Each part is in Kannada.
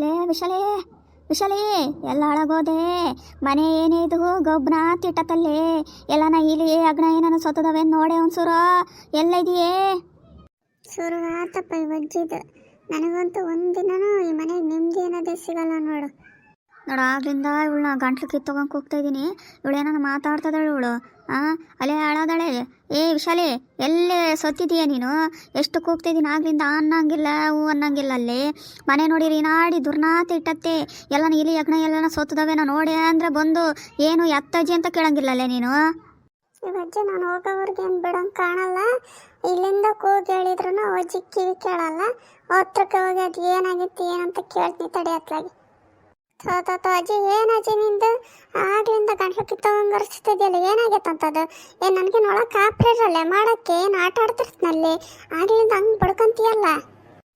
ಲೇ ವಿಶಾಲೇ, ವಿಶಾಲಿ, ಎಲ್ಲ ಹಾಳಾಗೋದೆ ಮನೆ ಏನಿದು ಗೊಬ್ಬರ ತಿಟ್ಟತಲ್ಲೇ ಎಲ್ಲನ ಇಲ್ಲಿ ಅಗ್ನ ಏನಾನ ಸತ್ತದವೆ ನೋಡೆ ಒಂದ್ಸೂರು. ಎಲ್ಲ ಇದೆಯೇ ಆತಪ್ಪ, ಈ ನನಗಂತೂ ಒಂದಿನನೂ ಈ ಮನೆಗೆ ನೆಮ್ಮದಿ ಅನ್ನೋದೇ ಸಿಗಲ್ಲ ನೋಡು. ನೋಡು ಆಗ್ಲಿಂದ ಇವಳನ್ನ ಗಂಟ್ಲು ಕಿತ್ತೊಗೊಂಡು ಕೂಗ್ತಾ ಇದ್ದೀನಿ. ಇವಳು ಏನಾರು ಮಾತಾಡ್ತದಾಳೆ ಇವಳು? ಹಾಂ ಅಲ್ಲೇ ಹಾಳಾದಾಳೆ? ಏ, ವಿಶಾಲಿ, ಎಲ್ಲಿ ಸತ್ತಿದೀಯ ನೀನು? ಎಷ್ಟು ಕೂಗ್ತಾ ಇದ್ದೀನಿ, ಆಗ್ಲಿಂದ ಅನ್ನಂಗಿಲ್ಲ, ಹೂ ಅನ್ನಂಗಿಲ್ಲ ಅಲ್ಲಿ. ಮನೆ ನೋಡಿರಿ ನಾಡಿ ದುರ್ನಾತ ಇಟ್ಟತ್ತೆ. ಎಲ್ಲನ ಇಲಿ ಯಜ್ಞ, ಎಲ್ಲನ ನಾನು ನೋಡಿ ಅಂದ್ರೆ ಬಂದು ಏನು ಎತ್ತಜ್ಜಿ ಅಂತ ಕೇಳಂಗಿಲ್ಲ ಅಲ್ಲೇ ನೀನು? ಇವಜ್ಜಿ ನಾನು ಹೋಗೋವ್ರಿಗೆ ಏನು ಬಿಡೋಂಗೆ ಕಾಣಲ್ಲ. ಇಲ್ಲಿಂದ ಕೂಗಿ ಹೇಳಿದ್ರು ಅಜ್ಜಿ ಕಿವಿ ಕೇಳಲ್ಲ. ಹತ್ರಕ್ಕೆ ಹೋಗಿ ಅದು ಏನಾಗಿತ್ತು, ಏನಂತ ಕೇಳ್ತೀನಿ ತಡಿ ಥೋ ಅಜ್ಜಿ ಏನು ಅಜ್ಜಿ ನಿಂದು ಆಗ್ಲಿಂದ ಗಂಟ್ಲು ಕಿತ್ತವಂಗರ್ಸ್ತಿದ್ಯಲ್ಲ ಏನಾಗೈತಂತದು ಏನು ನನಗೆ ನೋಡಕ್ಕೆ ಕಾಪ್ರಿರಲ್ಲ ಮಾಡೋಕ್ಕೆ? ಏನು ಆಟ ಆಡ್ತಿರ್ತನಲ್ಲಿ? ಆಗ್ಲಿಂದ ಹಂಗೆ ಬಡ್ಕೊಂತೀಯಲ್ಲ?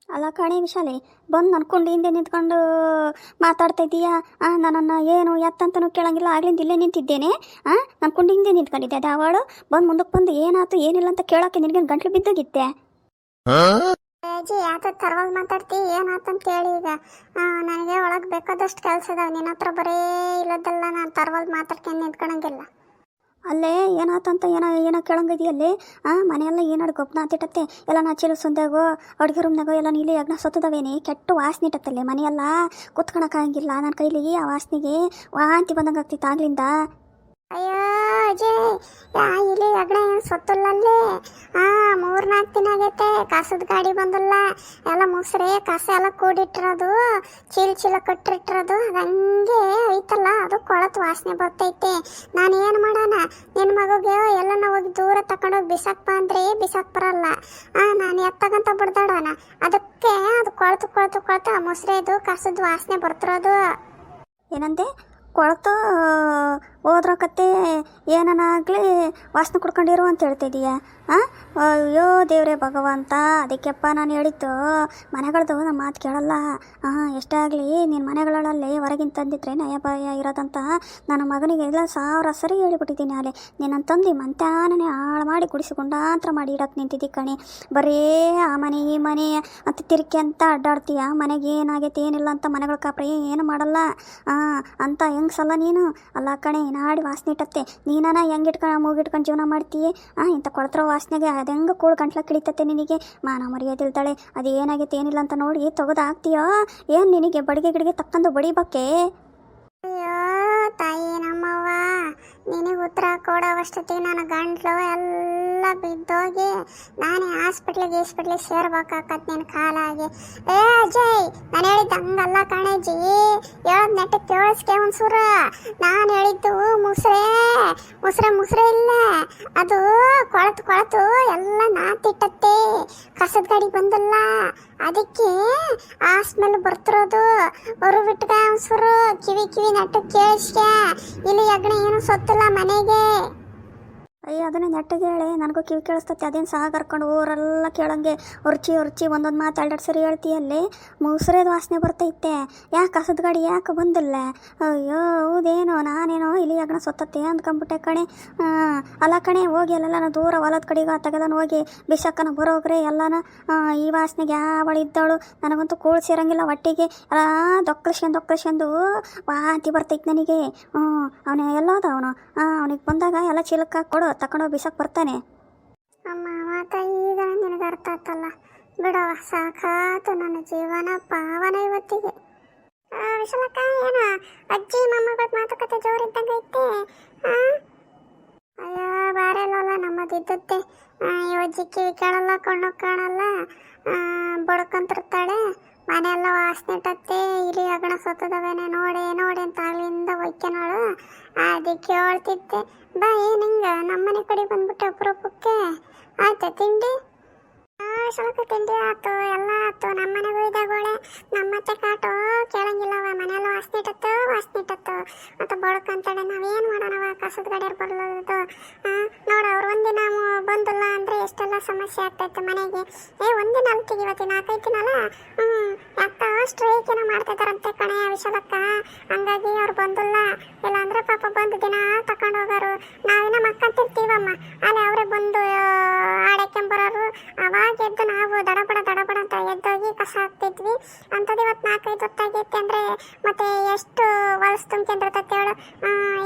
ಅಲ್ಲ ಕಣೆ ವಿಶಾಲೆ ಬಂದು ನನ್ಕೊಂಡು ಹಿಂದೆ ನಿಂತ್ಕೊಂಡು ಮಾತಾಡ್ತಾ ಇದ್ದೀಯಾ ಆ ನನ್ನನ್ನು ಏನು ಎತ್ತಂತನೂ ಕೇಳಂಗಿಲ್ಲ ಆಗ್ಲಿಂದ ಇಲ್ಲೇ ನಿಂತಿದ್ದೇನೆ. ಹಾಂ ನನ್ಕೊಂಡು ಹಿಂದೆ ನಿಂತ್ಕೊಂಡಿದ್ದೆ. ದಾವಾಳು ಅವಳು ಬಂದು ಮುಂದಕ್ಕೆ ಬಂದು ಏನಾಯ್ತು ಏನಿಲ್ಲ ಅಂತ ಕೇಳೋಕ್ಕೆ ನಿನಗೆ ಗಂಟ್ಲು ಬಿದ್ದೋಗಿತ್ತೆ? ಅಜ್ಜಿ ಯಾತ ತರವಾಗ ಮಾತಾಡ್ತಿ? ಏನಾತಂತ ಹೇಳಿ ಈಗ. ನನಗೆ ಒಳಗೆ ಬೇಕಾದಷ್ಟು ಕೆಲಸ ಇದಾವೆ. ನಿನ್ನ ಹತ್ರ ಬರೇ ಇಲ್ಲದಲ್ಲ ನಾನು ತರವಾಗ ಮಾತಾಡ್ಕೊಂಡು ನಿಂತ್ಕೊಳಂಗಿಲ್ಲ ಅಲ್ಲೇ ಏನಾತಂತ ಏನೋ ಏನೋ ಕೇಳಂಗಿದೆಯಲ್ಲಿ ಆ, ಮನೆಯೆಲ್ಲ ಏನಾಡು ಗೊಬ್ಬನ ಆತಿಟ್ಟತ್ತೆ ಎಲ್ಲ ನಾ ಚೀಲ ಸುಂದಾಗೋ ಅಡುಗೆ ರೂಮ್ನಾಗೋ, ಎಲ್ಲ ನೀಲಿ ಅಗ್ನ ಸತ್ತದವೇನೆ? ಕೆಟ್ಟ ವಾಸನೆ ಇಟ್ಟತ್ತಲ್ಲಿ ಮನೆಯೆಲ್ಲ. ಕುತ್ಕೊಳಕ್ಕಾಗಂಗಿಲ್ಲ ನನ್ನ ಕೈಲಿ ಆ ವಾಸನೆಗೆ ವಾಂತಿ ಬಂದಂಗೆ ಆಗ್ತಿತ್ತು ಆಗ್ಲಿಂದ. ಅಯ್ಯೋ, ಅಜಯ್, ಯಾ, ಇಲ್ಲಿ ಅಗಡ ಏನು ಆ ಮೂರ್ನಾಲ್ಕು ದಿನ ಆಗೈತೆ, ಕಸದ ಗಾಡಿ ಬಂದಲ್ಲ, ಎಲ್ಲ ಮುಸ್ರೆ ಕಸ ಎಲ್ಲ ಕೂಡಿಟ್ಟಿರೋದು, ಚೀಲ ಚೀಲ ಕಟ್ಟಿಟ್ಟಿರೋದು ಅದು ಹಂಗೆ ಐತಲ್ಲ ಅದು ಕೊಳತು ವಾಸನೆ ಬರ್ತೈತೆ. ನಾನು ಏನು ಮಾಡೋಣ ನಿನ್ನ ಮಗುಗೆ ಎಲ್ಲನ ಹೋಗಿ ದೂರ ತಗೊಂಡೋಗಿ ಬಿಸಾಕ್ ಬಾ ಅಂದ್ರೆ ಬಿಸಾಕ್ ಬರಲ್ಲ. ಆ, ನಾನು ಎತ್ತಗಂತ ಬಿಡ್ದಾಡೋಣ. ಅದಕ್ಕೆ ಅದು ಕೊಳತು ಕೊಳತು ಕೊಳತು, ಆ ಮುಸ್ರೆದು, ಕಸದ ವಾಸನೆ ಬರ್ತಿರೋದು. ಏನಂತೆ ಕೊಳತು ಹೋದ್ರಕತ್ತೆ ಏನನಾಗಲಿ ವಾಸನೆ ಕುಡ್ಕೊಂಡಿರು ಅಂತ ಹೇಳ್ತಿದೀಯ? ಹಾಂ ಅಯ್ಯೋ ದೇವ್ರೆ ಭಗವಂತ, ಅದಕ್ಕೆಪ್ಪ ನಾನು ಹೇಳಿದ್ದು ಮನೆಗಳದ್ದು ನಮ್ಮ ಮಾತು ಕೇಳಲ್ಲ. ಹಾಂ ಎಷ್ಟೇ ಆಗಲಿ ನಿನ್ನ ಮನೆಗಳಲ್ಲಿ ಹೊರಗಿನ ತಂದಿದ್ರೆ ನಯ ಭಯ ಇರೋದಂತ ನನ್ನ ಮಗನಿಗೆ ಎಲ್ಲ ಸಾವಿರ ಸರಿ ಹೇಳಿಬಿಟ್ಟಿದ್ದೀನಿ ಅಲ್ಲಿ ನಿನ್ನ ತಂದು ಮಂತ್ಯಾನೇ ಹಾಳು ಮಾಡಿ ಗುಡಿಸಿಕೊಂಡಾಂತರ ಮಾಡಿ ಇಡಕ್ಕೆ ನಿಂತಿದ್ದಿ ಕಣಿ. ಬರೀ ಆ ಮನೆ, ಈ ಮನೆ ಅಂತ ತಿರುಕಿ ಅಂತ ಅಡ್ಡಾಡ್ತೀಯ? ಮನೆಗೆ ಏನಾಗೈತೆ ಏನಿಲ್ಲ ಅಂತ ಮನೆಗಳ ಕಾಪ್ರೆ ಏನು ಮಾಡಲ್ಲ? ಹಾಂ ಅಂತ ಹೆಂಗ್ಸಲ್ಲ ನೀನು? ಅಲ್ಲ ಕಣೆ ನಾಡಿ ವಾಸನೆ ಇಟ್ಟತ್ತೆ? ನೀನಾನ ಹೆಂಗೆ ಇಟ್ಕೊಂಡು ಮೂಗಿಟ್ಕೊಂಡು ಜೀವನ ಮಾಡ್ತೀಯ? ಹಾಂ ಇಂಥ ಕೊಡ್ತಿರೋ ವಾಸನೆಗೆ ಅದು ಕೂಳು ಗಂಟ್ಲ ಕಿಳಿತತ್ತೆ ನಿನಗೆ? ಮಾನ ಮರ್ಯಾದಿಲ್ತಾಳೆ ಅದು ಏನಾಗೈತೆ ಏನಿಲ್ಲ ಅಂತ ನೋಡಿ ತೆಗೆದು ಹಾಕ್ತೀಯೋ ಏನು ನಿನಗೆ ಬಡಿಗೆ ಗಿಡಿಗೆ ತಕ್ಕಂದು ಬಡಿಬಕ್ಕೆ ಅಯ್ಯೋ, ತಾಯಿ ನಮ್ಮವ್ವ, ನಿನಗೆ ಉತ್ತರ ಕೊಡೋವಷ್ಟೊತ್ತಿಗೆ ನನ್ನ ಗಂಟ್ಲು ಎಲ್ಲ ಬಿದ್ದೋಗಿ ನಾನೇ ಹಾಸ್ಪಿಟ್ಲಿಗೆ ಗೀಸ್ಪಿಟ್ಲಿಗೆ ಸೇರ್ಬೇಕಾಕತ್ ನಿನ್ನ ಕಾಲಾಗಿ. ಏ ಅಜಯ್, ನಾನು ಹೇಳಿದ್ದು ಹಂಗಲ್ಲ ಕಣಜ್ಜಿ ಹೇಳೋದು ನೆಟ್ಟ ಕೇಳಿಸ್ಕೆ ಒಂದ್ಸೂರ ನಾನು ಹೇಳಿದ್ದು ಮುಸ್ರೆ ಮುಸ್ರೆ ಮುಸ್ರೆ ಇಲ್ಲ. ಅದು ಕೊಳತು ಕೊಳತು ಎಲ್ಲ ನಾತಿಟ್ಟತ್ತೆ. ಕಸದ ಗಾಡಿ ಬಂದಲ್ಲ. ಅದಕ್ಕೆ ಆಸ್ಮೇಲೆ ಸ್ಮೆಲ್ ಬರ್ತಿರೋದು. ಅವರು ಒಂದ್ಸೂರು ಕಿವಿ ಕಿವಿ ನಟ್ಟು ಕೇಳಿಸ್ಕೆ. ಇಲ್ಲಿ ಅಗ್ನ ಏನು ಸೊತ್ತಿಲ್ಲ ಮನೆಗೆ. ಅಯ್ಯ, ಅದನ್ನೇ ನೆಟ್ಟಿಗೆ ಹೇಳಿ ನನಗೂ ಕಿವಿ ಕೇಳಿಸ್ತತಿ. ಅದೇನು ಸಹ ಕರ್ಕೊಂಡು ಊರೆಲ್ಲ ಕೇಳಂಗೆ ಉರ್ಚಿ ಉರ್ಚಿ ಒಂದೊಂದು ಮಾತು ಎರಡೆರಡು ಸರಿ ಹೇಳ್ತೀಯಲ್ಲಿ. ಮುಸುರೇದು ವಾಸನೆ ಬರ್ತೈತೆ. ಯಾಕೆ ಕಸದ ಗಾಡಿ ಯಾಕೆ ಬಂದಿಲ್ಲ? ಅಯ್ಯೋ ಹೌದೇನೋ, ನಾನೇನೋ ಇಲ್ಲಿ ಅಗಣ ಸೊತ್ತತ್ತೆ ಅಂದ್ಕೊಂಬಿಟ್ಟೆ ಕಣೆ. ಹಾಂ ಅಲ್ಲ ಕಣೆ, ಹೋಗಿ ಅಲ್ಲೆಲ್ಲ ದೂರ ಹೊಲದ ಕಡೆಗೆ ತೆಗೆದನು ಹೋಗಿ ಬಿಸಕ್ಕನ ಬರೋಗ್ರೆ ಎಲ್ಲನ. ಈ ವಾಸನೆಗೆ ಯಾವಳು ಇದ್ದವಳು ನನಗಂತೂ ಕೂಳ್ಸಿರಂಗಿಲ್ಲ ಸೇರಂಗಿಲ್ಲ ಹೊಟ್ಟಿಗೆ ಎಲ್ಲ ದೊಕ್ಕಳಿಸ್ಕೊಂಡು ದೊಕ್ಕಳಿಸ್ಕೊಂಡು ವಾಂತಿ ಬರ್ತೈತೆ ನನಗೆ. ಹ್ಞೂ, ಅವನು ಎಲ್ಲೋದ ಅವನು? ಅವನಿಗೆ ಬಂದಾಗ ಎಲ್ಲ ಚೀಲಕ್ಕೆ ಕೊಡು, ತಕೊಂಡು ಬಿಸಕ್ಕೆ ಬರ್ತಾನೆ. ಅಮ್ಮ ಮಾತ ಈಗ ನಿನಗೆ ಅರ್ಥ ಆತಲ್ಲ. ಬಿಡವ ಸಾಕಾತು ನನ್ನ ಜೀವನ, ಪಾವನ ಇವತ್ತಿಗೆ. ವಿಶಾಲಕ್ಕ, ಏನ ಅಜ್ಜಿ, ಮೊಮ್ಮಗಳ ಮಾತುಕತೆ ಜೋರಿದ್ದಂಗೆ ಐತೆ? ಅಯ್ಯೋ ಬಾರೆಲ್ಲ ನಮ್ಮದಿದ್ದತ್ತೆ ಅಜ್ಜಿ ಕಿವಿ ಕೇಳಲ್ಲ, ಕಣ್ಣು ಕಾಣಲ್ಲ. ಬಡ್ಕೊಂತಿರ್ತಾಳೆ. ಮನೆಯೆಲ್ಲ ವಾಸನೆ ಇಟ್ಟತ್ತೆ ಇಲ್ಲಿ ಅಗಣ ಸತ್ತದವೇನೆ, ನೋಡಿ ನೋಡಿ ಅಂತ ಅಲ್ಲಿಂದ ಒಯ್ಕೆನಾಳು ಅದಕ್ಕೆ ಹೇಳ್ತಿದ್ದೆ ಬಾ ಏನಿಂಗ ನಮ್ಮನೆ ಕಡೆ ಬಂದ್ಬಿಟ್ಟೆ ಅಪರೂಪಕ್ಕೆ. ಆಯ್ತಾ, ತಿಂಡಿ? ಸ್ವಲ್ಪ ತಿಂಡಿ ಆತು, ಎಲ್ಲ ಆತು. ನಮ್ಮನೆಗೂ ಇದ್ದಾಗೋಳೆ ನಮ್ಮತ್ತೆ ಕಾಟು ಕೇಳಂಗಿಲ್ಲವ. ಮನೆಯಲ್ಲ ವಾಸನೆ ಇಟ್ಟತ್ತು ವಾಸನೆ ಇಟ್ಟತ್ತು. ಮತ್ತು ಬಡ್ಕಂತಾಳೆ ನಾವೇನು ಮಾಡೋಣವ? ಕಸದ ಗಾಡಿಯವ್ರು ಬರ್ಲೋದು ನೋಡು ಅವ್ರು ಒಂದಿನ ಬಂದಿಲ್ಲ ಅಂದರೆ ಎಷ್ಟೆಲ್ಲ ಸಮಸ್ಯೆ ಆಗ್ತೈತೆ ಮನೆಗೆ. ಏ, ಒಂದಿನ ಅಲ್ತಿಗೆ ಇವತ್ತು, ನಾಲ್ಕೈದು ದಿನಲ್ಲ ಹ್ಞೂ ಯಾಕೆ ಸ್ಟ್ರೈಕ್ ಏನೋ ಮಾಡ್ತಿದ್ದಾರಂತೆ ಕಣೆ ವಿಷದಕ್ಕ ಹಂಗಾಗಿ ಅವ್ರು ಬಂದಿಲ್ಲ. ಇಲ್ಲಾಂದ್ರೆ ಪಾಪ ಬಂದು ದಿನ ತಕೊಂಡು ಹೋಗಾರು. ಹಾಕ್ತಿದ್ವಿ ಅಂಥದ್ದು ಇವತ್ತು ನಾಲ್ಕೈದು ಹೊತ್ತಾಗೈತೆ ಅಂದರೆ ಮತ್ತೆ ಎಷ್ಟು ಹೊಲಸು ತುಂಬ್ಕೊಂಡಿರ್ತೈತೆ ಅವಳು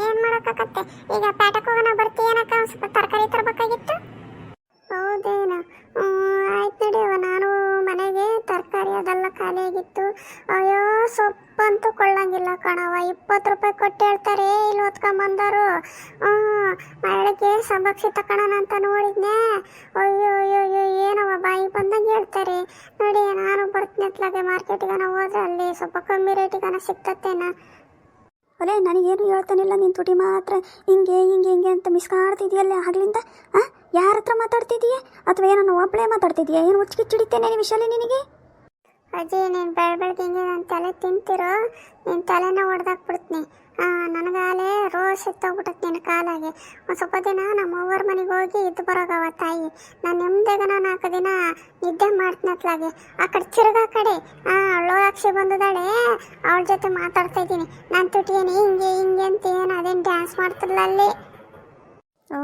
ಏನು ಮಾಡೋಕ್ಕಾಗತ್ತೆ? ಈಗ ಪ್ಯಾಟಕ್ಕೆ ಹೋಗೋಣ ಬರ್ತೀಯನಕ್ಕ ಸ್ವಲ್ಪ ತರಕಾರಿ ತರಬೇಕಾಗಿತ್ತು? ಹೌದೇನು. ಆಯ್ತು ನೋಡಿ ನಾನು ಮನೆಗೆ ತರಕಾರಿ ಅದೆಲ್ಲ ಖಾಲಿ ಆಗಿತ್ತು. ಅಯ್ಯೋ, ಸೊಪ್ಪಂತೂ ಕೊಳ್ಳಂಗಿಲ್ಲ ಕಣವ ಇಪ್ಪತ್ತು ರೂಪಾಯಿ ಕೊಟ್ಟು ಹೇಳ್ತಾರೆ. ಇಲ್ಲಿ ಹೊತ್ಕೊಂಬಂದರು ಮಳೆಗೆ ಸಬಕ್ಷಿ ತಕೊಳ್ಳೋಣ ಅಂತ ನೋಡಿದ್ನೆ. ಅಯ್ಯೋ ಅಯ್ಯೋ ಅಯ್ಯೋ ಏನವ ಬಾಯಿ ಬಂದಂಗೆ ಹೇಳ್ತಾರೆ. ನೋಡಿ, ನಾನು ಬರ್ತೀನಿ ಅತ್ಲಾಗೆ ಮಾರ್ಕೆಟಿಗನ ಹೋದ್ರೆ ಅಲ್ಲಿ ಸ್ವಲ್ಪ ಕಮ್ಮಿ ರೇಟಿಗನ ಸಿಗ್ತತ್ತೇನ ಅಲ್ಲೇ ನನಗೇನು ಹೇಳ್ತಾನಿಲ್ಲ ನಿನ್ನ ತುಟಿ ಮಾತ್ರ. ಹಿಂಗೆ ಹಿಂಗೆ ಹಿಂಗೆ ಅಂತ ಮಿಸ್ಕಾಡ್ತಿದ್ಯಲ್ಲ ಆಗ್ಲಿಂದ ಹಾಂ ಯಾರ ಹತ್ರ ಮಾತಾಡ್ತಿದೀಯಾ? ಅಥವಾ ಏನೋ ಒಬ್ಬಳೇ ಮಾತಾಡ್ತಿದ್ಯಾ? ಏನು ಹುಚ್ಚಿಗಿಚ್ಚಿಡಿತೇನೆ ವಿಷಯಲ್ಲಿ ನಿನಗೆ? ಅಜ್ಜಿ ನೀನು ಬೆಳಬೆಳಗ್ಗೆ ಹಿಂಗೆ ನನ್ನ ತಲೆ ತಿಂತಿರೋ ನಿನ್ನ ತಲೆನ ಹೊಡೆದಾಕ್ಬಿಡ್ತೀನಿ ನನಗಾಲೇ ರೋಸ್ ಎತ್ತೋಗ್ಬಿಟ್ಟತ್ ನಿನ್ನ ಕಾಲಾಗೆ. ಒಂದು ಸ್ವಲ್ಪ ದಿನ ನಮ್ಮ ಅವ್ವರ ಮನೆಗೆ ಹೋಗಿ ಇದ್ದು ಬರೋಗವ ತಾಯಿ. ನಾನು ನೆಮ್ಮದಿಗನ ನಾಲ್ಕು ದಿನ ನಿದ್ದೆ ಮಾಡ್ತಿನತ್ಲಾಗೆ ಆ ಕಡೆ ಆ ಕಡೆ. ಲೋಲಾಕ್ಷಿ ಬಂದದಾಳೆ ಅವಳ ಜೊತೆ ಮಾತಾಡ್ತಾ ಇದ್ದೀನಿ. ನಾನು ತುಟಿಯೇನು ಹಿಂಗೆ ಹಿಂಗೆ ಅಂತ ಏನು ಅದೇನು ಡ್ಯಾನ್ಸ್ ಮಾಡ್ತಿರ್ಲ ಅಲ್ಲಿ. ಓ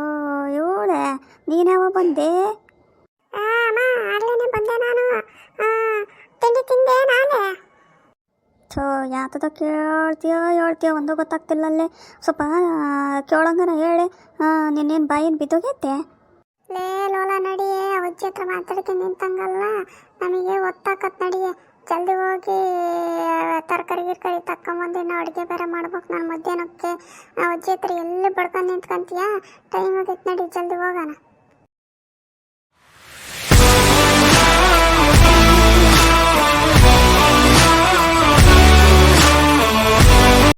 ಇವಳೆ? ನೀನವ ಬಂದೆ? ಆ, ಅಮ್ಮ ಆಗ್ಲೇನೆ ಬಂದೆ ನಾನು. ತಿಂಡಿ, ತಿಂದೆ ನಾನೇ. ಥೋ, ಯಾತದ ಕೇಳ್ತೀಯೋ ಹೇಳ್ತೀಯೋ ಒಂದು ಗೊತ್ತಾಗ್ತಿಲ್ಲ ಅಲ್ಲೇ ಸ್ವಲ್ಪ ಕೇಳಂಗನ ಹೇಳಿ. ನಿನ್ನೇನು ಬಾಯಿನ ಬಿದ್ದೋಗೈತೆ ಲೇ, ಲೋಲ, ನಡಿಯೇ, ಅಜ್ಜಿ ಹತ್ರ ಮಾತಾಡ್ಕೆ ನಿಂತಂಗಲ್ಲ. ನಮಗೆ ಒತ್ತಾಕತ್ ನಡಿಯೇ. ಜಲ್ದಿ ಹೋಗಿ, ತರಕಾರಿ, ಗಿರ್ಕಾರಿ ತಕ್ಕೊಂಬಂದು ಇನ್ನು ಅಡುಗೆ ಬೇರೆ ಮಾಡ್ಬೇಕು ನಾನು ಮಧ್ಯಾಹ್ನಕ್ಕೆ. ಅಜ್ಜಿ ಹತ್ರ ಎಲ್ಲಿ ಬಡ್ಕೊಂಡು ನಿಂತ್ಕೊಂತೀಯ? ಟೈಮ್ ಆಗೈತೆ ನಡಿ, ಜಲ್ದಿ ಹೋಗೋಣ.